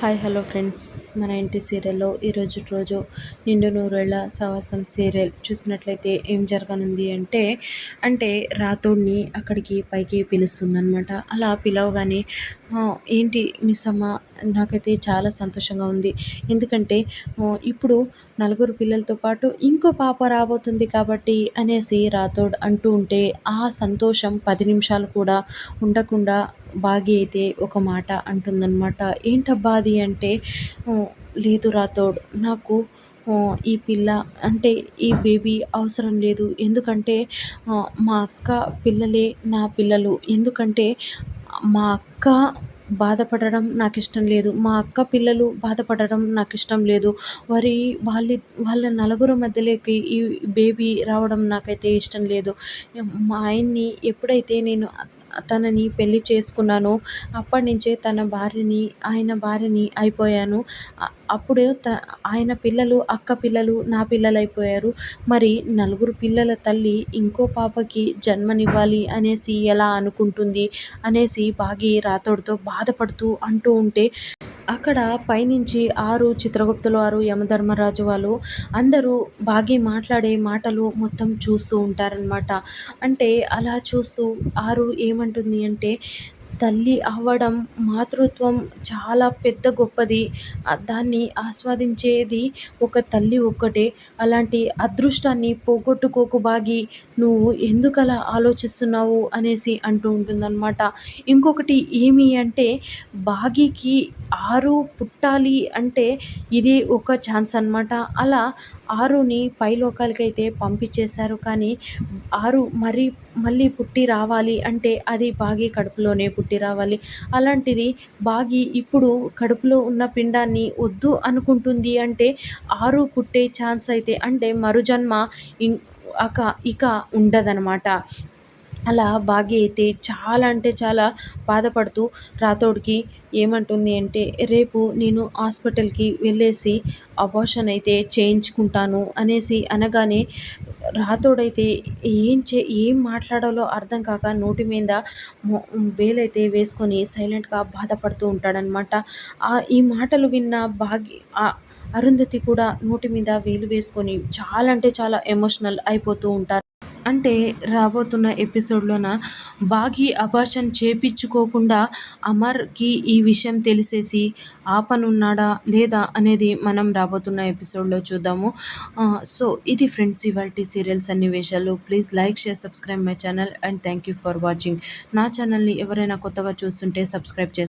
Hi hello friends. మన ఇంటి సీరియల్లో ఈరోజు రోజు నిండు నూరేళ్ళ సవాసం సీరియల్ చూసినట్లయితే ఏం జరగనుంది అంటే అంటే రాతోడిని అక్కడికి పైకి పిలుస్తుందనమాట అలా పిలవగానే ఏంటి మిస్ అమ్మ? నాకైతే చాలా సంతోషంగా ఉంది. ఎందుకంటే ఇప్పుడు నలుగురు పిల్లలతో పాటు ఇంకో పాప రాబోతుంది కాబట్టి అనేసి రాథోడ్ అంటూ ఉంటే ఆ సంతోషం పది నిమిషాలు కూడా ఉండకుండా బాగి అయితే ఒక మాట అంటుందన్నమాట. ఏంటబ్బా అది? అంటే లేదు రాథోడ్ నాకు ఈ పిల్ల అంటే ఈ బేబీ అవసరం లేదు. ఎందుకంటే మా అక్క పిల్లలే నా పిల్లలు. ఎందుకంటే మా అక్క బాధపడడం నాకు ఇష్టం లేదు. మా అక్క పిల్లలు బాధపడడం నాకు ఇష్టం లేదు. వారి వాళ్ళ వాళ్ళ నలుగురు మధ్యలోకి ఈ బేబీ రావడం నాకైతే ఇష్టం లేదు. మా ఆయన్ని ఎప్పుడైతే నేను తనని పెళ్ళి చేసుకున్నానో. అప్పటి నుంచే తన భార్యని ఆయన భార్యని అయిపోయాను. అప్పుడు త ఆయన పిల్లలు అక్క పిల్లలు నా పిల్లలు అయిపోయారు మరి నలుగురు పిల్లల తల్లి ఇంకో పాపకి జన్మనివ్వాలి అనేసి ఎలా అనుకుంటుంది? అనేసి బాగి రాతోడితో బాధపడుతూ అంటూ ఉంటే అక్కడ పైనుంచి ఆరు చిత్రగుప్తులు ఆరు యమధర్మరాజు వాళ్ళు అందరూ బాగి మాట్లాడే మాటలు మొత్తం చూస్తూ ఉంటారనమాట అంటే అలా చూస్తూ ఆరు ఏమంటుంది అంటే తల్లి అవ్వడం మాతృత్వం చాలా పెద్ద గొప్పది. దాన్ని ఆస్వాదించేది ఒక తల్లి ఒక్కటే. అలాంటి అదృష్టాన్ని పోగొట్టుకోకు బాగి నువ్వు ఎందుకలా ఆలోచిస్తున్నావు అనేసి అంటూ ఉంటుందన్నమాట. ఇంకొకటి ఏమి అంటే బాగీకి ఆరు పుట్టాలి అంటే ఇది ఒక ఛాన్స్ అనమాట అలా ఆరుని పైలోకాలకైతే పంపించేశారు. కానీ ఆరు మరి మళ్ళీ పుట్టి రావాలి అంటే అది బాగి కడుపులోనే పుట్టి రావాలి. అలాంటిది బాగి ఇప్పుడు కడుపులో ఉన్న పిండాన్ని వద్దు అనుకుంటుంది అంటే ఆరు పుట్టే ఛాన్స్ అయితే అంటే మరుజన్మ ఇం అక ఇక ఉండదనమాట అలా భాగ్య అయితే చాలా అంటే చాలా బాధపడుతూ రాతోడికి ఏమంటుంది అంటే రేపు నేను హాస్పిటల్కి వెళ్ళేసి అబార్షన్ అయితే చేయించుకుంటాను అనేసి అనగానే రాతోడైతే ఏం చే ఏం మాట్లాడాలో అర్థం కాక నోటి మీద వేలైతే వేసుకొని సైలెంట్గా బాధపడుతూ ఉంటాడనమాట. ఈ మాటలు విన్న భాగ్య అరుంధతి కూడా నోటి మీద వేలు వేసుకొని చాలా అంటే చాలా ఎమోషనల్ అయిపోతూ ఉంటారు. అంటే రాబోతున్న ఎపిసోడ్లోన బాగి అభాషన్ చేపించుకోకుండా అమర్కి ఈ విషయం తెలిసేసి ఆపనున్నాడా లేదా అనేది మనం రాబోతున్న ఎపిసోడ్లో చూద్దాము. సో ఇది ఫ్రెండ్స్ ఇవాళ సీరియల్స్ సన్నివేశాలు. Please like share subscribe my channel and thank you for watching. నా ఛానల్ని ఎవరైనా కొత్తగా చూస్తుంటే సబ్స్క్రైబ్ చేస్తాను